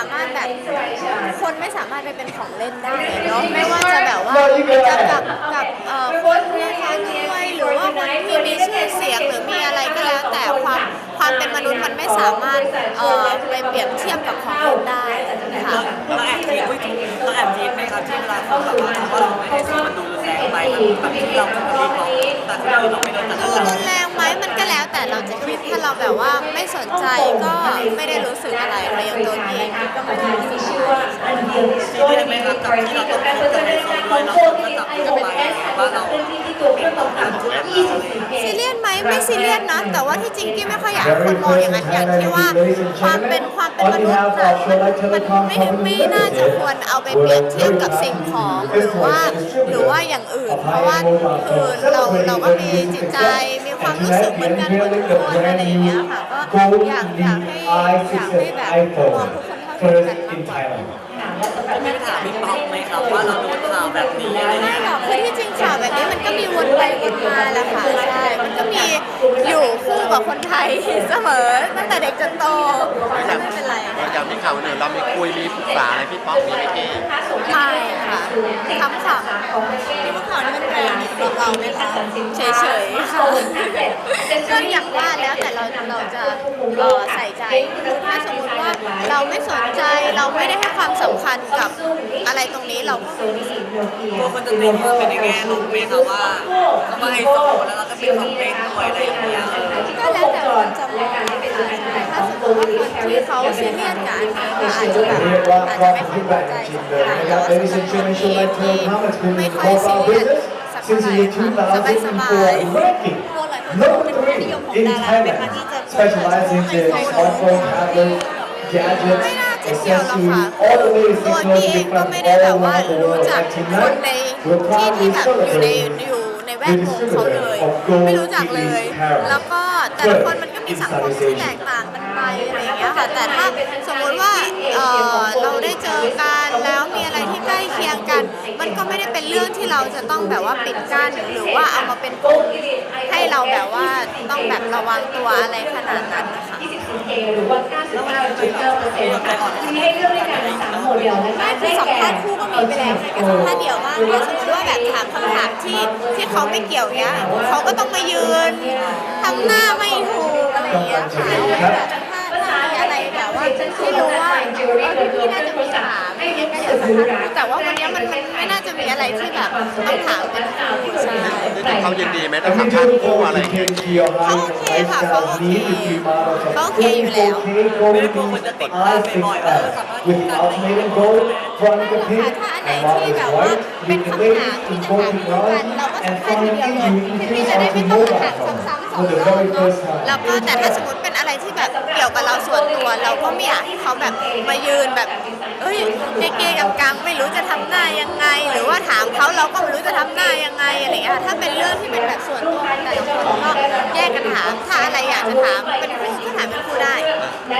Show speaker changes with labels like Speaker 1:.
Speaker 1: ามารถแบบคนไม่สามารถไปเป็นของเล่นได้เนาะไม่ว่าจะแบบว่าจะกับกับเอ่อคนที่เขาด้วยหรือว่าคนที่มีชื่อเสียงหรือมีอะไรก็แล้ว แต่ความความเป็นมนุษย์มันไม่สามารถเอ่อไปเปรียบเทียบกับของเล่นได้ค่ะ
Speaker 2: เราแอบทีอุ้ยเราแอบทีไหมครับที่เวลาคนแบบว่าว่าเราไม่ได้ซื้อมันดูรุนแรงไปแบบที่เราเป็นคนที่เราแต่คนอื่นเราไม่โดนตัด
Speaker 1: ดูรุนแรงไหมมัน ถ้าเราแบบว่าไม่สนใจก็ไม่ได้รู้สึกอะไรค่ะอย่างตัวเองก็ไม่ได้รู้สึก
Speaker 2: ซีเรียสไหมครับกับที่เราต้องคบกับไฮโซด้วยแล้วคนก็จับตัวไปว่าเราเป็นต้องการธุรกิจ
Speaker 1: ซีเรียสไหมไม่ซีเรียสนะ แต่ว่าที่จริงกี้ไม่ค่อยอยากให้คนมองอย่างนั้นอย่างที่ว่าความเป็นความเป็นมนุษย์นะมันมันไม่ไม่น่าจะควรเอาไปเปรียบเทียบกับสิ่งของหรือว่าหรือว่าอย่างอื่น เพราะว่าคือเราเราก็มีจิตใจม ความรู้สึกเหมือนกันหมดทุกคนอะไรอย่างเงี้ยค่ะก็อยากอยากให้อยากให้แบบมองทุกคนเท่าเทียมกันมากกว่า
Speaker 2: ไม่ค่ะไมพี่ป๊อกไหมครับว่าเราโดนข่าวแบบนี้อะไร
Speaker 1: ไม่หรอกคือที่จริงข่าวแบบนี้มันก็มีวนไปวนมาแหละค่ะใช่มันก็มี อยู่คู่กับคนไทยเสมอตั้งแต่เด็กจนโตไม่เป็นไร
Speaker 3: อย่างที่ข่าวอื่นเรามีคุยมีปรึกษาอะไรพี่ป๊อกมีไหมพี่
Speaker 1: ไม่ค่ะคำข่าวที่ว่าข่าวนี้มันแรงสำหรับเราไหมคะเฉยๆค่ะก็อย่างว่าแล้วแต่เราเราจะเอ่อใส่ใจคือถ้าสมมติว่าเราไม่สนใจเราไม่ได้ให้ความสำคัญกับอะไรตรงนี้เราก็ไม่รู้สึก
Speaker 2: กลัวคนจะตีความเป็นในแง่ลบไหมครับว่าเขามาไฮโซแล้วเราก็เป็นของเล่นด้วยอะไรอย่างเงี้ย
Speaker 1: ก็แล้วแต่คนจะมองค่ะใช่ถ้าสมมติว่าคนที่เขาซีเรียสกับอันนี้ก็อาจจะแบบอาจจะไม่ค่อยพอใจสักเท่าไหร่แต่ว่าสำหรับคนที่ไม่ค่อยซีเรียสสักเท่าไหร่ค่ะสบายสบาย
Speaker 4: ตัวหลายคนเป็นที่นิยมของดาราเป็นมาที่จะ
Speaker 5: specializing in smartphone, tablet,
Speaker 1: ไม่
Speaker 5: gadgets,
Speaker 1: น่าจะเกี่ยวหรอกค่ะ
Speaker 5: accessories, all the latest
Speaker 1: ตัวพี่เองก็ไม่ได้แบบ
Speaker 5: all
Speaker 1: ว่า
Speaker 5: around the
Speaker 1: รู้
Speaker 5: world.
Speaker 1: จักคนในที่ที่แบบอยู่ในอยู่ แวดวงเขาเลย ไม่รู้จักเลย แล้วก็แต่ละคนมันก็มีสังคมที่แตกต่างกันไปอะไรอย่างเงี้ยค่ะแต่ถ้าสมมติว่าเราได้เจอกันแล้วมีอะไรที่ใกล้เคียงกัน มันก็ไม่ได้เป็นเรื่องที่เราจะต้องแบบว่าปิดกั้นหรือว่าเอามาเป็นปมให้เราแบบว่าต้องแบบระวังตัวอะไรขนาดนั้นนะคะ
Speaker 4: หรือว่า99.9%มีให้เลือกด้วยกันสามโมเดลนะคะ
Speaker 1: ไม่คือสัมภาษณ์คู่ก็มีไปแล้วค่ะสัมภาษณ์เดียวบ้างถ้าสมมติว่าแบบถามคำถามที่ที่เขาไม่เกี่ยวเนี้ยเขาก็ต้องมายืนทำหน้าไม่ถูกอะไรอย่างเงี้ยค่ะแบบถ้าถ้ามีอะไรแบบว่าที่รู้ว่าเออพี่น่าจะมี แต่ว่าวันเนี้ยมันมันไม่น่าจะมีอะไรที่แบบต้องถามเป็นคู่ใช่
Speaker 3: เขายินดีไหมถ้าสัมภาษณ์คู่อะไรอย่างเงี้ย
Speaker 5: เขาโอเคค่ะเขาโอเค
Speaker 1: เขาโอเคอยู่แล้ว
Speaker 2: ไม่ได้กลัวคนจะติดภาพไปบ่อยว่าเออสามารถ
Speaker 5: with the ultimatum gold from the
Speaker 1: ค่ะ
Speaker 5: pink
Speaker 1: ถ้าอันไหน
Speaker 5: and while
Speaker 1: ที่
Speaker 5: it's
Speaker 1: แบบว่า
Speaker 5: white
Speaker 1: เป็น
Speaker 5: with the
Speaker 1: คำถาม
Speaker 5: latest
Speaker 1: ที่จะถาม
Speaker 5: important
Speaker 1: คู่กัน
Speaker 5: knowledge
Speaker 1: เราก็สัม
Speaker 5: and
Speaker 1: ภาษณ์ที
Speaker 5: from
Speaker 1: เดียว
Speaker 5: the
Speaker 1: เลย
Speaker 5: EU
Speaker 1: พี่
Speaker 5: you
Speaker 1: จะ
Speaker 5: can
Speaker 1: ได้ไม่
Speaker 5: also
Speaker 1: ต้อง
Speaker 5: know
Speaker 1: มาถาม
Speaker 5: that
Speaker 1: ซ้ำๆสอง
Speaker 5: for the
Speaker 1: รอบ
Speaker 5: very
Speaker 1: เนาะ
Speaker 5: first time
Speaker 1: แล้วก็แต่ถ้าสมมติเป็นอะไรที่แบบเกี่ยวกับเราส่วนตัวเราก็ไม่อยากให้เขาแบบมายืนแบบเอ้ยเก๊ๆกับกังไม่รู้จะทำหน้ายังไง หรือว่าถามเขาเราก็ไม่รู้จะทำหน้ายังไงอะไรอย่างเงี้ยค่ะถ้าเป็นเรื่องที่เป็นแบบส่วนตัวแต่ละคนก็แยกกันถามถ้าอะไรอยากจะถาม